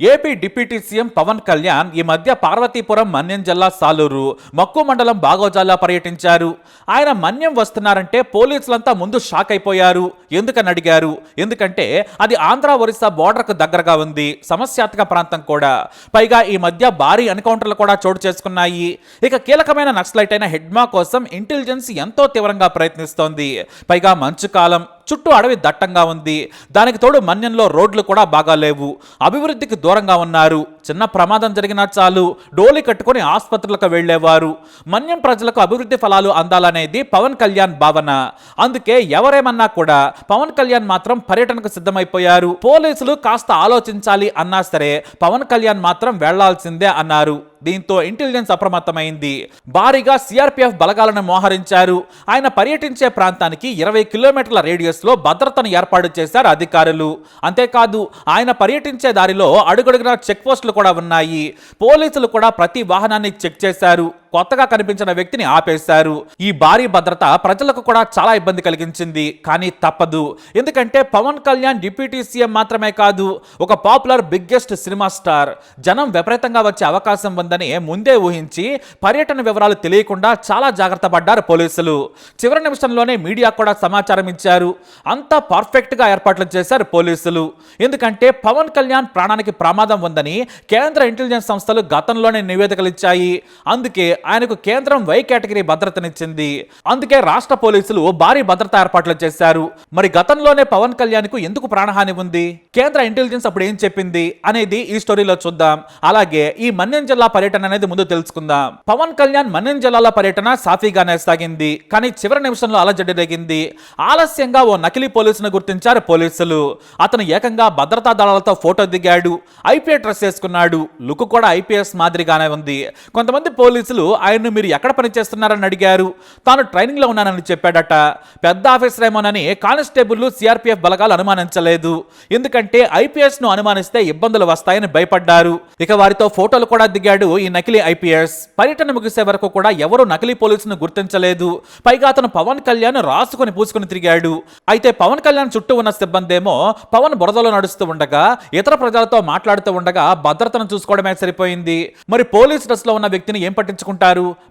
AP deputy CM Pawan Kalyan ఈ మధ్య పార్వతీపురం మన్యం జిల్లా సాలూరు మక్కు మండలం బాగోజాల్లో పర్యటించారు. ఆయన మన్యం వస్తున్నారంటే పోలీసులంతా ముందు షాక్ అయిపోయారు. ఎందుకని అడిగారు? ఎందుకంటే అది ఆంధ్ర ఒరిస్సా బోర్డర్కు దగ్గరగా ఉంది. సమస్యాత్మక ప్రాంతం కూడా. పైగా ఈ మధ్య భారీ ఎన్కౌంటర్లు కూడా చోటు చేసుకున్నాయి. ఇక కీలకమైన నక్సలైట్ అయిన హెడ్మా కోసం ఇంటెలిజెన్స్ ఎంతో తీవ్రంగా ప్రయత్నిస్తోంది. పైగా మంచు కాలం. చుట్టూ అడవి దట్టంగా ఉంది. దానికి తోడు మన్యంలో రోడ్లు కూడా బాగా లేవు. అభివృద్ధికి దూరంగా ఉన్నారు. చిన్న ప్రమాదం జరిగినా చాలు. డోలి కట్టుకొని ఆసుపత్రులకు వెళ్ళేవారు మన్యం ప్రజలకు అభివృద్ధి ఫలాలు అందాలనేది పవన్ కళ్యాణ్ భావన. అందుకే ఎవరేమన్నా కూడా పవన్ కళ్యాణ్ మాత్రం పర్యటనకు సిద్ధమైపోయారు. పోలీసులు కాస్త ఆలోచించాలి అన్నా సరే పవన్ కళ్యాణ్ మాత్రం వెళ్ళాల్సిందే అన్నారు. దీంతో ఇంటెలిజెన్స్ అప్రమత్తమైంది. భారీగా సిఆర్పిఎఫ్ బలగాలను మోహరించారు. ఆయన పర్యటించే ప్రాంతానికి ఇరవై కిలోమీటర్ల రేడియస్లో భద్రతను ఏర్పాటు చేశారు అధికారులు. అంతేకాదు ఆయన పర్యటించే దారిలో అడుగడుగున చెక్ పోస్టులు కూడా ఉన్నాయి. పోలీసులు కూడా ప్రతి వాహనాన్ని చెక్ చేశారు. కొత్తగా కనిపించిన వ్యక్తిని ఆపేశారు. ఈ భారీ భద్రత ప్రజలకు కూడా చాలా ఇబ్బంది కలిగించింది. కానీ తప్పదు. ఎందుకంటే పవన్ కళ్యాణ్ డిప్యూటీ సీఎం మాత్రమే కాదు ఒక పాపులర్ బిగ్గెస్ట్ సినిమా స్టార్. జనం విపరీతంగా వచ్చే అవకాశం ఉందని ముందే ఊహించి పర్యటన వివరాలు తెలియకుండా చాలా జాగ్రత్త పడ్డారు పోలీసులు. చివరి నిమిషంలోనే మీడియా కూడా సమాచారం ఇచ్చారు. అంతా పర్ఫెక్ట్గా ఏర్పాట్లు చేశారు పోలీసులు. ఎందుకంటే పవన్ కళ్యాణ్ ప్రాణానికి ప్రమాదం ఉందని కేంద్ర ఇంటెలిజెన్స్ సంస్థలు గతంలోనే నివేదికలు ఇచ్చాయి. అందుకే ఆయనకు కేంద్రం వై కేటగిరీ భద్రతనిచ్చింది. అందుకే రాష్ట్ర పోలీసులు భారీ భద్రతా ఏర్పాట్లు చేశారు. మరి గతంలోనే పవన్ కళ్యాణ్కు ఎందుకు ప్రాణహాని ఉంది? కేంద్ర ఇంటెలిజెన్స్ అప్పుడు ఏం చెప్పింది? అనేది ఈ స్టోరీలో చూద్దాం. అలాగే ఈ మన్యం జిల్లా పర్యటన అనేది ముందు తెలుసుకుందాం. పవన్ కళ్యాణ్ మన్యం జిల్లాల పర్యటన సాఫీగానే సాగింది కానీ చివరి నిమిషంలో అలజడి రేగింది ఆలస్యంగా ఓ నకిలీ పోలీసును గుర్తించారు పోలీసులు. అతను ఏకంగా భద్రతా దళాలతో ఫోటో దిగాడు. ఐపీఏ డ్రెస్ వేసుకున్నాడు. లుక్ కూడా ఐపీఎస్ మాదిరిగానే ఉంది. కొంతమంది పోలీసులు ఆయన్ను మీరు ఎక్కడ పనిచేస్తున్నారని అడిగారు. తాను ట్రైనింగ్లో ఉన్నానని చెప్పాడట. పెద్ద ఆఫీసర్ ఏమోనని కానిస్టేబుల్ సిఆర్పీఎఫ్ బలగాలు అనుమానించలేదు. ఎందుకంటే ఐపీఎస్ను అనుమానిస్తే ఇబ్బందులు వస్తాయని భయపడ్డారు. ఇక వారితో ఫోటోలు కూడా దిగాడు ఈ నకిలీ ఐపీఎస్. పర్యటన ముగిసే వరకు కూడా ఎవరూ నకిలీ పోలీసును గుర్తించలేదు. పైగా అతను పవన్ కళ్యాణ్ రాసుకొని పూసుకుని తిరిగాడు. అయితే పవన్ కళ్యాణ్ చుట్టూ ఉన్న సిబ్బంది ఏమో పవన్ బురదలో నడుస్తూ ఉండగా ఇతర ప్రజలతో మాట్లాడుతూ ఉండగా భద్రతను చూసుకోవడమే సరిపోయింది. మరి పోలీస్ డ్రెస్లో ఉన్న వ్యక్తిని ఏం పట్టించుకుంటారు?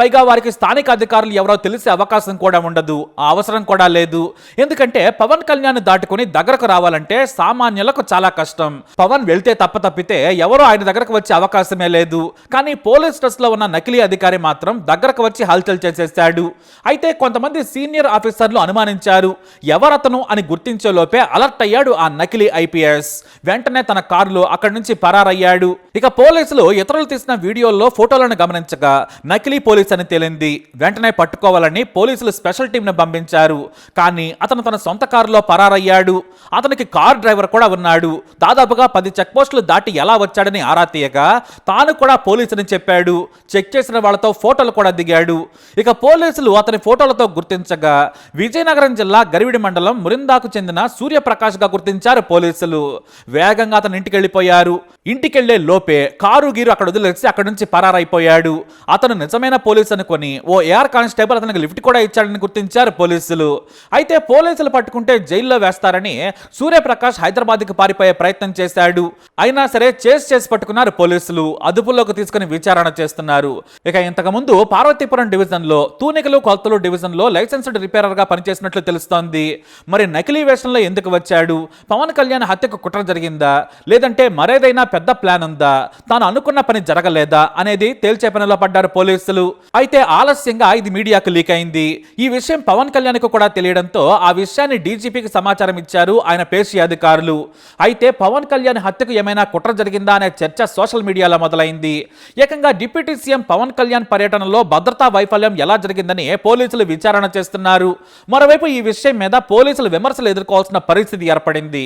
పైగా వారికి స్థానిక అధికారులు ఎవరో తెలిసే అవకాశం కూడా ఉండదు. ఆ అవసరం కూడా లేదు. ఎందుకంటే పవన్ కళ్యాణ్ దాటుకుని దగ్గరకు రావాలంటే సామాన్యులకు చాలా కష్టం. పవన్ వెళ్తే తప్ప తప్పితే ఎవరో ఆయన దగ్గరకు వచ్చే అవకాశమే లేదు. కానీ పోలీస్ డ్రెస్లో ఉన్న నకిలీ అధికారి మాత్రం దగ్గరకు వచ్చి హల్చల్ చేసేశాడు. అయితే కొంతమంది సీనియర్ ఆఫీసర్లు అనుమానించారు. ఎవరతను అని గుర్తించే లోపే అలర్ట్ అయ్యాడు ఆ నకిలీ ఐపీఎస్. వెంటనే తన కారులో అక్కడి నుంచి పరారయ్యాడు. ఇక పోలీసులు ఇతరులు తీసిన వీడియోల్లో ఫోటోలను గమనించగా నకిలీ పోలీస్ అని తేలింది. వెంటనే పట్టుకోవాలని పోలీసులు స్పెషల్ టీంను పంపించారు. కానీ అతను తన సొంత కారులో పరారయ్యాడు. అతనికి కార్ డ్రైవర్ కూడా ఉన్నాడు. దాదాపుగా పది చెక్ పోస్టులు దాటి ఎలా వచ్చాడని ఆరా తీయగా తాను కూడా పోలీసుని చెప్పాడు. చెక్ చేసిన వాళ్ళతో ఫోటోలు కూడా దిగాడు. ఇక పోలీసులు అతని ఫోటోలతో గుర్తించగా విజయనగరం జిల్లా గరివిడి మండలం మురిందాకు చెందిన సూర్యప్రకాష్గా గుర్తించారు పోలీసులు. వేగంగా అతని ఇంటికి వెళ్ళిపోయారు ఇంటికెళ్ళే లోపే కారు గీరు అక్కడ వదిలేసి అక్కడి నుంచి పరారైపోయాడు. అతను నిజమైన పోలీస్ అనుకొని ఓ ఏఆర్ కానిస్టేబుల్ అతనికి లిఫ్ట్ కూడా ఇచ్చాడని గుర్తించారు పోలీసులు. అయితే పోలీసులు పట్టుకుంటే జైల్లో వేస్తారని సూర్యప్రకాష్ హైదరాబాద్కి పారిపోయే ప్రయత్నం చేశాడు. అయినా సరే చేసి చేసి పట్టుకున్నారు పోలీసులు. అదుపులోకి తీసుకుని విచారణ చేస్తున్నారు. ఇక ఇంతకుముందు పార్వతీపురం డివిజన్లో తూనికలు కొలతలు డివిజన్లో లైసెన్స్డ్ రిపేరర్గా పనిచేసినట్లు తెలుస్తోంది. మరి నకిలీ వేషంలో ఎందుకు వచ్చాడు? పవన్ కళ్యాణ్ హత్యకు కుట్ర జరిగిందా? లేదంటే మరేదైనా పెద్ద ప్లాన్ ఉందా? తాను అనుకున్న పని జరగలేదా? అనేది తేల్చే పనిలో పడ్డారు పోలీసులు. అయితే ఆలస్యంగా ఇది మీడియాకు లీక్ అయింది. ఈ విషయం పవన్ కళ్యాణ్కు కూడా తెలియడంతో ఆ విషయాన్ని డీజీపీకి సమాచారం ఇచ్చారు ఆయన పేషి అధికారులు. అయితే పవన్ కళ్యాణ్ హత్యకు ఏమైనా కుట్ర జరిగిందా అనే చర్చ సోషల్ మీడియాలో మొదలైంది. ఏకంగా డిప్యూటీ సీఎం పవన్ కళ్యాణ్ పర్యటనలో భద్రతా వైఫల్యం ఎలా జరిగిందని పోలీసులు విచారణ చేస్తున్నారు. మరోవైపు ఈ విషయం మీద పోలీసులు విమర్శలు ఎదుర్కోవాల్సిన పరిస్థితి ఏర్పడింది.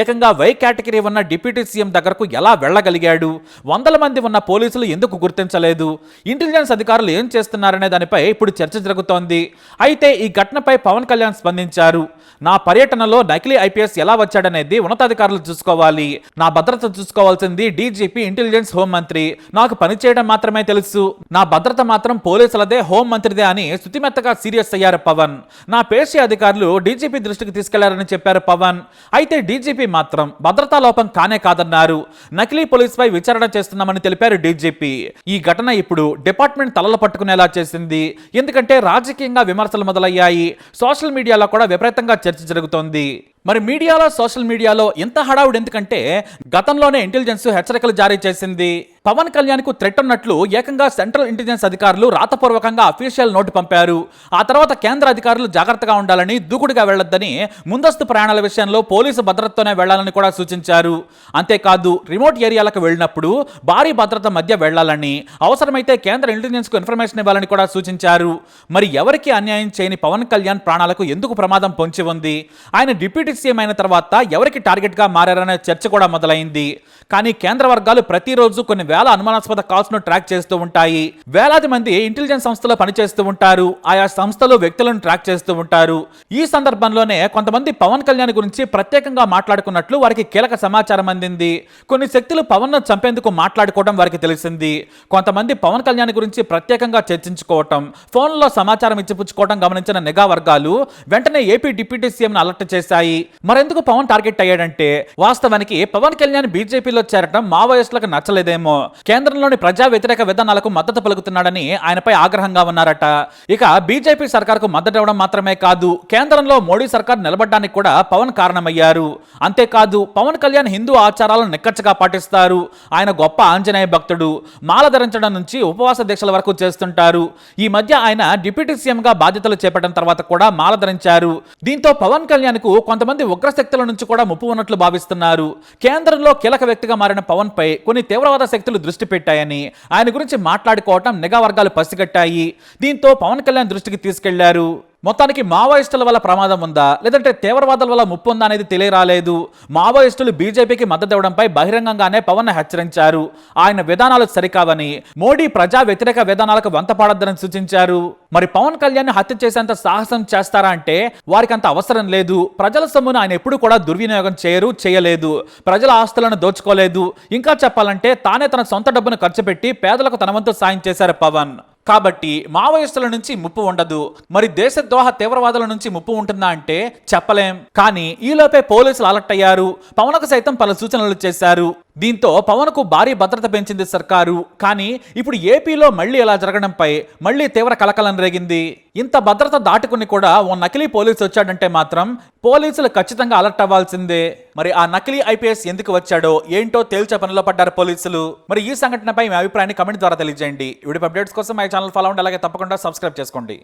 ఏకంగా వై కేటగిరీ ఉన్న డిప్యూటీ సీఎం దగ్గరకు ఎలా వెళ్ళగలిగాడు? వందల మంది ఉన్న పోలీసులు ఎందుకు గుర్తించలేదు? ఇంటెలిజెన్స్ ఇంటెలిజెన్స్ అధికారులు ఏం చేస్తున్నారనే దానిపై ఇప్పుడు చర్చ జరుగుతోంది. అయితే ఈ ఘటనపై పవన్ కళ్యాణ్ స్పందించారు. నా పర్యటనలో నకిలీ ఐపీఎస్ ఎలా వచ్చాడనేది ఉన్నతాధికారులు చూసుకోవాలి. నా భద్రత చూసుకోవాల్సింది డీజీపీ ఇంటెలిజెన్స్ హోం మంత్రి. నాకు పనిచేయడం మాత్రమే తెలుసు. నా భద్రత మాత్రం పోలీసులదే హోం మంత్రిదే అని శుతిమెత్తగా సీరియస్ అయ్యారు పవన్. నా పేషి అధికారులు డీజీపీ దృష్టికి తీసుకెళ్ళారని చెప్పారు పవన్. అయితే డీజీపీ మాత్రం భద్రతా లోపం కానే కాదన్నారు. నకిలీ పోలీసుపై విచారణ చేస్తున్నామని తెలిపారు డీజీపీ. ఈ ఘటన ఇప్పుడు డిపార్ట్మెంట్ తలలు పట్టుకునేలా చేసింది. ఎందుకంటే రాజకీయంగా విమర్శలు మొదలయ్యాయి. సోషల్ మీడియాలో కూడా విపరీతంగా చర్చ జరుగుతోంది. మరి మీడియాలో సోషల్ మీడియాలో ఇంత హడావుడు ఎందుకంటే గతంలోనే ఇంటెలిజెన్స్ హెచ్చరికలు జారీ చేసింది. పవన్ కళ్యాణ్కు థ్రెట్ ఉన్నట్లు ఏకంగా సెంట్రల్ ఇంటెలిజెన్స్ అధికారులు రాతపూర్వకంగా అఫీషియల్ నోటు పంపారు. ఆ తర్వాత కేంద్ర అధికారులు జాగ్రత్తగా ఉండాలని దూకుడుగా వెళ్ళొద్దని ముందస్తు ప్రయాణాల విషయంలో పోలీసు భద్రతతోనే వెళ్ళాలని కూడా సూచించారు. అంతేకాదు రిమోట్ ఏరియాలకు వెళ్ళినప్పుడు భారీ భద్రత మధ్య వెళ్ళాలని అవసరమైతే కేంద్ర ఇంటెలిజెన్స్కు ఇన్ఫర్మేషన్ ఇవ్వాలని కూడా సూచించారు. మరి ఎవరికి అన్యాయం చేయని పవన్ కళ్యాణ్ ప్రాణాలకు ఎందుకు ప్రమాదం పొంచి ఉంది? ఆయన డిప్యూటీ సీఎం అయిన తర్వాత ఎవరికి టార్గెట్గా మారారనే చర్చ కూడా మొదలైంది. కానీ కేంద్ర వర్గాలు ప్రతిరోజు కొన్ని వేల అనుమానాస్పద కాల్స్ను ట్రాక్ చేస్తూ ఉంటాయి. వేలాది మంది ఇంటెలిజెన్స్ సంస్థలో పనిచేస్తూ ఉంటారు. ఆయా సంస్థలు వ్యక్తులను ట్రాక్ చేస్తూ ఉంటారు. ఈ సందర్భంలోనే కొంతమంది పవన్ కళ్యాణ్ గురించి ప్రత్యేకంగా మాట్లాడుకున్నట్లు వారికి కీలక సమాచారం అందింది. కొన్ని శక్తులు పవన్ను చంపేందుకు మాట్లాడుకోవడం వారికి తెలిసింది. కొంతమంది పవన్ కళ్యాణ్ గురించి ప్రత్యేకంగా చర్చించుకోవటం ఫోన్లో సమాచారం ఇచ్చిపుచ్చుకోవడం గమనించిన నిఘా వర్గాలు వెంటనే ఏపీ డిప్యూటీ సీఎం అలర్ట్ చేశాయి. మరెందుకు పవన్ టార్గెట్ అయ్యాడంటే వాస్తవానికి పవన్ కళ్యాణ్ బీజేపీలో చేరటం మావోయిస్టులకు నచ్చలేదేమో. కేంద్రంలోని ప్రజా వ్యతిరేక విధానాలకు మద్దతు పలుకుతున్నాడని ఆయనపై ఆగ్రహంగా ఉన్నారట. ఇక బీజేపీ సర్కార్కు మద్దతు ఇవ్వడం మాత్రమే కాదు కేంద్రంలో మోడీ సర్కార్ నిలబడడానికి కూడా పవన్ కారణమయ్యారు. అంతేకాదు పవన్ కళ్యాణ్ హిందూ ఆచారాలను నిక్కచ్చగా పాటిస్తారు. ఆయన గొప్ప ఆంజనేయ భక్తుడు. మాల ధరించడం నుంచి ఉపవాస దీక్షల వరకు చేస్తుంటారు. ఈ మధ్య ఆయన డిప్యూటీ సీఎం గా బాధ్యతలు చేపట్టిన తర్వాత కూడా మాల ధరించారు. దీంతో పవన్ కళ్యాణ్కు కొంతమంది ఉగ్రశక్తుల నుంచి కూడా ముప్పు ఉన్నట్లు భావిస్తున్నారు. కేంద్రంలో కీలక వ్యక్తిగా మారిన పవన్ పై కొన్ని తీవ్రవాద శక్తులు దృష్టి పెట్టాయని ఆయన గురించి మాట్లాడుకోవటం నిఘా వర్గాలు పసిగట్టాయి. దీంతో పవన్ కళ్యాణ్ దృష్టికి తీసుకెళ్ళారు. మొత్తానికి మావోయిస్టుల వల్ల ప్రమాదం ఉందా? లేదంటే తీవ్రవాదుల వల్ల ముప్పు ఉందా అనేది తెలియరాలేదు. మావోయిస్టులు బీజేపీకి మద్దతు ఇవ్వడంపై బహిరంగంగానే పవన్ హెచ్చరించారు. ఆయన విధానాలు సరికావని మోడీ ప్రజా వ్యతిరేక విధానాలకు వంతపాడొద్దని సూచించారు. మరి పవన్ కళ్యాణ్ హత్య చేసేంత సాహసం చేస్తారా అంటే వారికి అంత అవసరం లేదు. ప్రజల సొమ్మును ఆయన ఎప్పుడు కూడా దుర్వినియోగం చేయరు చేయలేదు. ప్రజల ఆస్తులను దోచుకోలేదు. ఇంకా చెప్పాలంటే తానే తన సొంత డబ్బును ఖర్చు పెట్టి పేదలకు తన వంతు సాయం చేశారు పవన్. కాబట్టి మావోయిస్టుల నుంచి ముప్పు ఉండదు. మరి దేశద్రోహ తీవ్రవాదుల నుంచి ముప్పు ఉంటుందా అంటే చెప్పలేం. కానీ ఈలోపే పోలీసులు అలర్ట్ అయ్యారు. పవన్కు సైతం పలు సూచనలు చేశారు. దీంతో పవన్కు భారీ భద్రత పెంచింది సర్కారు. కానీ ఇప్పుడు ఏపీలో మళ్ళీ ఇలా జరగడంపై మళ్ళీ తీవ్ర కలకలం రేగింది. ఇంత భద్రత దాటుకుని కూడా ఓ నకిలీ పోలీసు వచ్చాడంటే మాత్రం పోలీసులు ఖచ్చితంగా అలర్ట్ అవ్వాల్సిందే. మరి ఆ నకిలీ ఐపీఎస్ ఎందుకు వచ్చాడో ఏంటో తేల్చే పనిలో పడ్డారు పోలీసులు. మరి ఈ సంఘటనపై మీ అభిప్రాయాన్ని కమెంట్ ద్వారా తెలియజేయండి. వీడియో అప్డేట్స్ కోసం మా ఛానల్ ఫాలో అవ్వండి అలాగే తప్పకుండా సబ్స్క్రైబ్ చేసుకోండి.